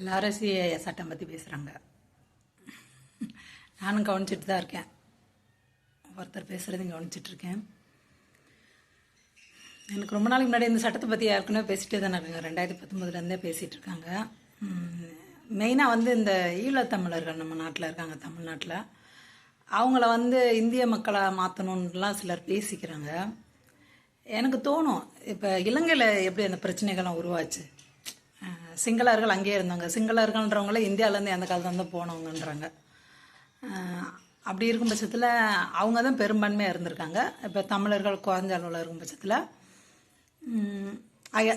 எல்லாரும் சிஏ சட்டம் பற்றி பேசுகிறாங்க நானும் கவனிச்சிட்டு தான் இருக்கேன். ஒருத்தர் பேசுகிறதையும் கவனிச்சிட்டு இருக்கேன். எனக்கு ரொம்ப நாளைக்கு முன்னாடி இந்த சட்டத்தை பற்றி ஏற்கனவே பேசிட்டே தானே இருக்காங்க. ரெண்டாயிரத்தி பத்தொம்பதுலேருந்தே பேசிகிட்டு இருக்காங்க. மெயினாக வந்து இந்த ஈழத்தமிழர்கள் நம்ம நாட்டில் இருக்காங்க தமிழ்நாட்டில். அவங்கள வந்து இந்திய மக்களாக மாற்றணுன்லாம் சிலர் பேசிக்கிறாங்க. எனக்கு தோணும் இப்போ இலங்கையில் எப்படி அந்த பிரச்சனைகள்லாம் உருவாச்சு? சிங்களர்கள் அங்கேயே இருந்தாங்க. சிங்களர்கள்ன்றவங்களே இந்தியாவிலேருந்து எந்த காலத்துல இருந்து போனவங்கன்றாங்க. அப்படி இருக்கும் பட்சத்தில் அவங்க தான் பெரும்பான்மையாக இருந்திருக்காங்க. இப்போ தமிழர்கள் குறைஞ்ச அளவில் இருக்கும் பட்சத்தில்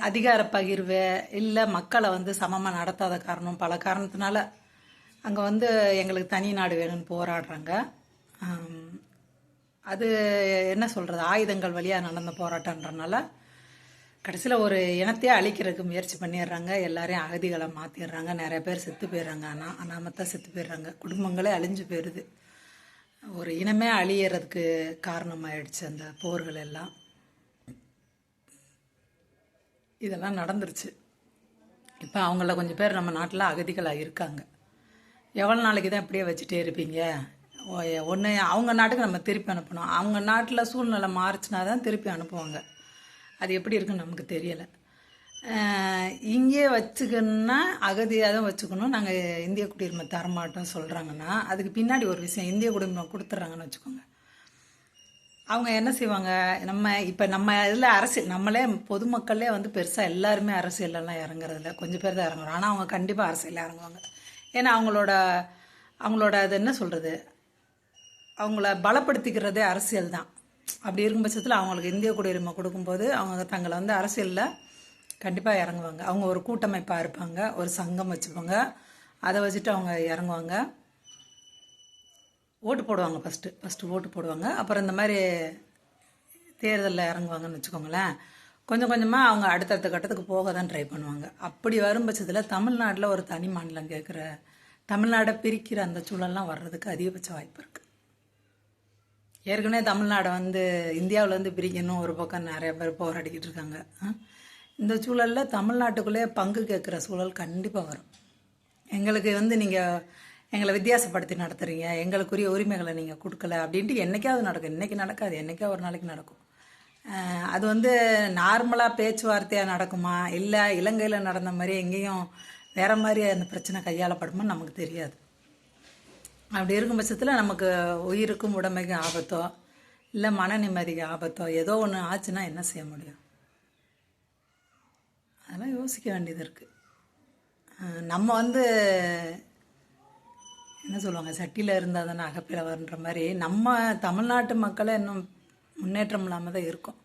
அதிகார பகிர்வு இல்லை மக்களை வந்து சமமாக நடத்தாத காரணம் பல காரணத்தினால அங்கே வந்து எங்களுக்கு தனி நாடு வேணும்னு போராடுறாங்க. அது என்ன சொல்கிறது ஆயுதங்கள் வழியாக நடந்த போராட்டன்றனால கடைசியில் ஒரு இனத்தையே அழிக்கிறதுக்கு முயற்சி பண்ணிடுறாங்க. எல்லாரையும் அகதிகளை மாற்றிடுறாங்க நிறைய பேர் செத்து போயிடுறாங்க. ஆனால் அனாமத்தான் செத்து போயிடுறாங்க. குடும்பங்களே அழிஞ்சு போயிடுது ஒரு இனமே அழியறதுக்கு காரணமாயிடுச்சு அந்த போர்கள் எல்லாம். இதெல்லாம் நடந்துருச்சு. இப்போ அவங்கள கொஞ்சம் பேர் நம்ம நாட்டில் அகதிகளாக இருக்காங்க. எவ்வளோ நாளைக்கு தான் இப்படியே வச்சுட்டே இருப்பீங்க? ஒன்று அவங்க நாட்டுக்கு நம்ம திருப்பி அனுப்பணும். அவங்க நாட்டில் சூழ்நிலை மாறுச்சுனா தான் திருப்பி அனுப்புவாங்க. அது எப்படி இருக்குன்னு நமக்கு தெரியலை. இங்கே வச்சுக்கணுன்னா அகதியாக தான் வச்சுக்கணும். நாங்கள் இந்திய குடியுரிமை தரமாட்டோம் சொல்கிறாங்கன்னா அதுக்கு பின்னாடி ஒரு விஷயம் இந்திய குடியுரிமை கொடுத்துட்றாங்கன்னு வச்சுக்கோங்க. அவங்க என்ன செய்வாங்க? நம்ம இப்போ நம்ம இதில் அரசியல் நம்மளே பொதுமக்களே வந்து பெருசாக எல்லாருமே அரசியலெல்லாம் இறங்குறதில்ல. கொஞ்சம் பேர் தான் இறங்குறோம். ஆனால் அவங்க கண்டிப்பாக அரசியலில் இறங்குவாங்க. ஏன்னா அவங்களோட அவங்களோட அது என்ன சொல்கிறது அவங்கள பலப்படுத்திக்கிறதே அரசியல் தான். அப்படி இருக்கும் பட்சத்தில் அவங்களுக்கு இந்திய குடியுரிமை கொடுக்கும்போது அவங்க தங்களை வந்து அரசியலில் கண்டிப்பாக இறங்குவாங்க. அவங்க ஒரு கூட்டமைப்பாக இருப்பாங்க ஒரு சங்கம் வச்சுப்பாங்க. அதை வச்சுட்டு அவங்க இறங்குவாங்க. ஓட்டு போடுவாங்க ஃபஸ்ட்டு ஃபஸ்ட்டு ஓட்டு போடுவாங்க. அப்புறம் இந்த மாதிரி தேர்தலில் இறங்குவாங்கன்னு வச்சுக்கோங்களேன். கொஞ்சம் கொஞ்சமாக அவங்க அடுத்தடுத்த கட்டத்துக்கு போக தான் ட்ரை பண்ணுவாங்க. அப்படி வரும் பட்சத்தில் தமிழ்நாட்டில் ஒரு தனி மாநிலம் கேட்குற தமிழ்நாடை பிரிக்கிற அந்த சூழல்லாம் வர்றதுக்கு அதிகபட்ச வாய்ப்பு இருக்குது ஏற்கனவே தமிழ்நாடை வந்து இந்தியாவிலேருந்து பிரிக்கணும். ஒரு பக்கம் நிறைய பேர் போராடிக்கிட்டு இருக்காங்க. இந்த சூழலில் தமிழ்நாட்டுக்குள்ளே பங்கு கேட்குற சூழல் கண்டிப்பாக வரும். எங்களுக்கு வந்து நீங்கள் எங்களை வித்தியாசப்படுத்தி நடத்துகிறீங்க எங்களுக்குரிய உரிமைகளை நீங்கள் கொடுக்கல. அப்படின்ட்டு என்றைக்காவது நடக்கும். இன்றைக்கி நடக்காது. என்றைக்கா ஒரு நாளைக்கு நடக்கும். அது வந்து நார்மலாக பேச்சுவார்த்தையாக நடக்குமா? இல்லை இலங்கையில் நடந்த மாதிரி எங்கேயும் வேறு மாதிரி அந்த பிரச்சனை கையாளப்படுமா நமக்கு தெரியாது. அப்படி இருக்கும் பட்சத்தில் நமக்கு உயிருக்கும் உடமைக்கும் ஆபத்தோ இல்லை மன நிம்மதிக்கு ஆபத்தோ ஏதோ ஒன்று ஆச்சுன்னா என்ன செய்ய முடியும்? அதெல்லாம் யோசிக்க வேண்டியது இருக்குது நம்ம வந்து என்ன சொல்லுவாங்க? சட்டியில் இருந்தால் தானே அகப்பிலவர்ன்ற மாதிரி நம்ம தமிழ்நாட்டு மக்களை இன்னும் முன்னேற்றம் இல்லாமல் தான் இருக்கும்.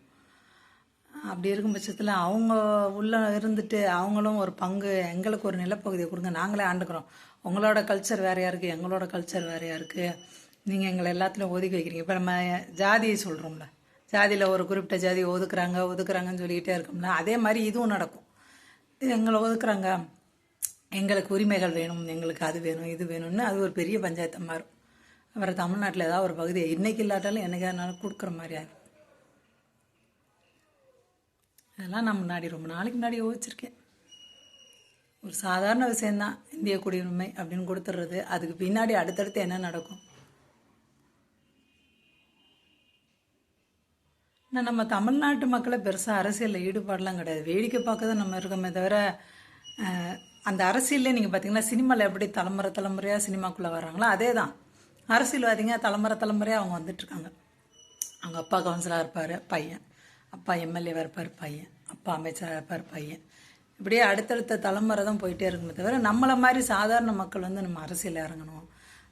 அப்படி இருக்கும் பட்சத்தில் அவங்க உள்ளே இருந்துட்டு அவங்களும் ஒரு பங்கு எங்களுக்கு ஒரு நிலப்பகுதியை கொடுங்க நாங்களே ஆண்டுக்கிறோம். உங்களோட கல்ச்சர் வேறையாக இருக்குது எங்களோட கல்ச்சர் வேறையாக இருக்குது நீங்கள் எங்களை எல்லாத்துலையும் ஒதுக்கி வைக்கிறீங்க. இப்போ நம்ம ஜாதியை சொல்கிறோம்ல ஜாதியில் ஒரு குறிப்பிட்ட ஜாதி ஒதுக்குறாங்க ஒதுக்குறாங்கன்னு சொல்லிக்கிட்டே இருக்கோம்ல. அதே மாதிரி இதுவும் நடக்கும். எங்களை ஒதுக்குறாங்க. எங்களுக்கு உரிமைகள் வேணும் எங்களுக்கு அது வேணும் இது வேணும்னு அது ஒரு பெரிய பஞ்சாயத்தை மாறும். அப்புறம் தமிழ்நாட்டில் ஏதாவது ஒரு பகுதி இன்றைக்கி இல்லாட்டாலும் என்னைக்கானாலும் கொடுக்குற மாதிரி ஆகும் இதெல்லாம் நான் முன்னாடி ரொம்ப நாளைக்கு முன்னாடி யோசிச்சிருக்கேன். ஒரு சாதாரண விஷயந்தான் இந்திய குடியுரிமை அப்படின்னு கொடுத்துட்றது அதுக்கு பின்னாடி அடுத்தடுத்து என்ன நடக்கும்? ஆனால் நம்ம தமிழ்நாட்டு மக்களை பெருசாக அரசியலில் ஈடுபாடெலாம் கிடையாது. வேடிக்கை பார்க்க தான் நம்ம இருக்கோமே தவிர அந்த அரசியல்லே நீங்கள் பார்த்தீங்கன்னா சினிமாவில் எப்படி தலைமுறை தலைமுறையாக சினிமாக்குள்ளே வர்றாங்களோ அதே தான் அரசியல்வாதிங்க தலைமுறை தலைமுறையாக அவங்க வந்துட்டுருக்காங்க அவங்க அப்பா கவுன்சிலராக இருப்பார் பையன். அப்பா எம்எல்ஏவாக இருப்பார் பையன். அப்பா அமைச்சராக இருப்பார் பையன். இப்படியே அடுத்தடுத்த தலைமுறை தான் போயிட்டே இருக்குமே தவிர நம்மளை மாதிரி சாதாரண மக்கள் வந்து நம்ம அரசியல் இறங்கணும்.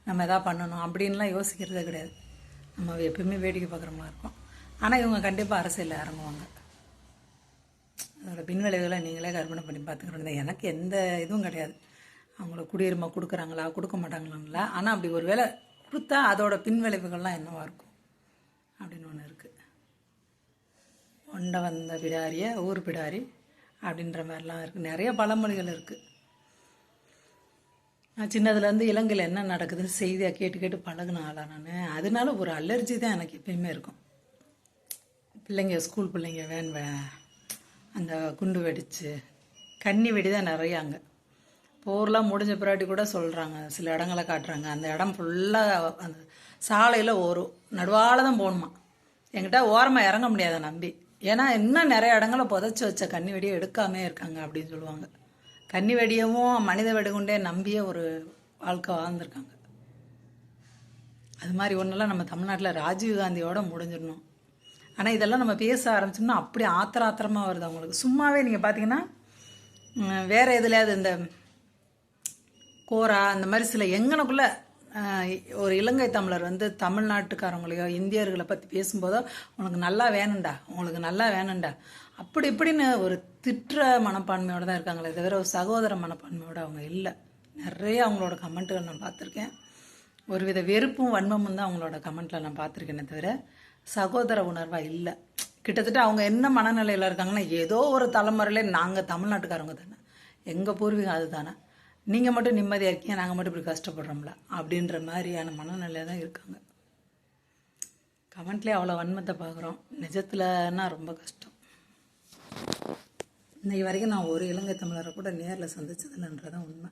நம்ம எதா பண்ணணும் அப்படின்லாம் யோசிக்கிறதே கிடையாது. நம்ம எப்பயுமே வேடிக்கை பார்க்குற மாதிரி இருக்கும். ஆனால் இவங்க கண்டிப்பாக அரசியலில் இறங்குவாங்க. அதோட பின்விளைவுகளை நீங்களே கற்பனை பண்ணி பார்த்துக்கிறோம் எனக்கு எந்த இதுவும் கிடையாது. அவங்களுக்கு குடியுரிமை கொடுக்குறாங்களா கொடுக்க மாட்டாங்களாங்களா? ஆனால் அப்படி ஒரு வேளை கொடுத்தா அதோட பின்விளைவுகள்லாம் என்னவாக இருக்கும் அப்படின்னு ஒன்று இருக்குது ஒண்டை வந்த பிடாரிய ஊர் பிடாரி அப்படின்ற மாதிரிலாம் இருக்குது நிறைய பழமொழிகள் இருக்குது நான் சின்னதுலேருந்து இலங்கையில் என்ன நடக்குதுன்னு செய்தியாக கேட்டு கேட்டு பழகின ஆளா நான். அதனால ஒரு அலர்ஜி தான் எனக்கு எப்பயுமே இருக்கும். பிள்ளைங்க ஸ்கூல் பிள்ளைங்க வேன் வே அந்த குண்டு வெடிச்சு கன்னி வெடி தான் நிறையா அங்கே. போர்லாம் முடிஞ்ச பிறாட்டி கூட சொல்கிறாங்க சில இடங்களை காட்டுறாங்க. அந்த இடம் ஃபுல்லாக அந்த சாலையில் ஒரு நடுவால் தான் போகணுமா. என்கிட்ட ஓரமாக இறங்க முடியாத நம்பி. ஏன்னா இன்னும் நிறைய இடங்களை புதைச்சி வச்ச கன்னி வெடியை எடுக்காமே இருக்காங்க அப்படின்னு சொல்லுவாங்க. கன்னி வெடியவும் மனித வெடிகுண்டே நம்பியே ஒரு வாழ்க்கை வாழ்ந்திருக்காங்க. அது மாதிரி ஒன்றெல்லாம் நம்ம தமிழ்நாட்டில் ராஜீவ் காந்தியோட முடிஞ்சிடணும். ஆனால் இதெல்லாம் நம்ம பேச ஆரம்பிச்சோம்னா அப்படி ஆத்திர ஆத்திரமாக வருது அவங்களுக்கு. சும்மாவே நீங்கள் பார்த்தீங்கன்னா வேறு வேற எதுலையாவது இந்த கோரா அந்த மாதிரி சில எங்கனக்குள்ளே ஒரு இலங்கை தமிழர் வந்து தமிழ்நாட்டுக்காரங்களையோ இந்தியர்களை பற்றி பேசும்போதோ உனக்கு நல்லா வேணும்டா உங்களுக்கு நல்லா வேணும்டா. அப்படி இப்படின்னு ஒரு திட்டுற மனப்பான்மையோட தான் இருக்காங்களே தவிர ஒரு சகோதர மனப்பான்மையோட அவங்க இல்லை. நிறைய அவங்களோட கமெண்ட்டுகள் நான் பார்த்துருக்கேன். ஒருவித வெறுப்பும் வன்மமும் தான் அவங்களோட கமெண்ட்டில் நான் பார்த்துருக்கேனே தவிர சகோதர உணர்வாக இல்லை. கிட்டத்தட்ட அவங்க என்ன மனநிலையில் இருக்காங்கன்னா ஏதோ ஒரு தலைமுறையிலே நாங்கள் தமிழ்நாட்டுக்காரவங்க தானே. எங்கள் பூர்வீகம் அதுதானே. நீங்கள் மட்டும் நிம்மதியாக இருக்கீங்க நாங்கள் மட்டும் இப்படி கஷ்டப்படுறோம்ல அப்படின்ற மாதிரியான மனநிலையில் தான் இருக்காங்க. கமெண்ட்லேயே அவ்வளோ வன்மத்தை பார்க்குறோம் நிஜத்துலன்னா ரொம்ப கஷ்டம். இன்னைக்கு வரைக்கும் நான் ஒரு இலங்கை தமிழரை கூட நேரில் சந்திச்சதில்லைன்றதான் உண்மை.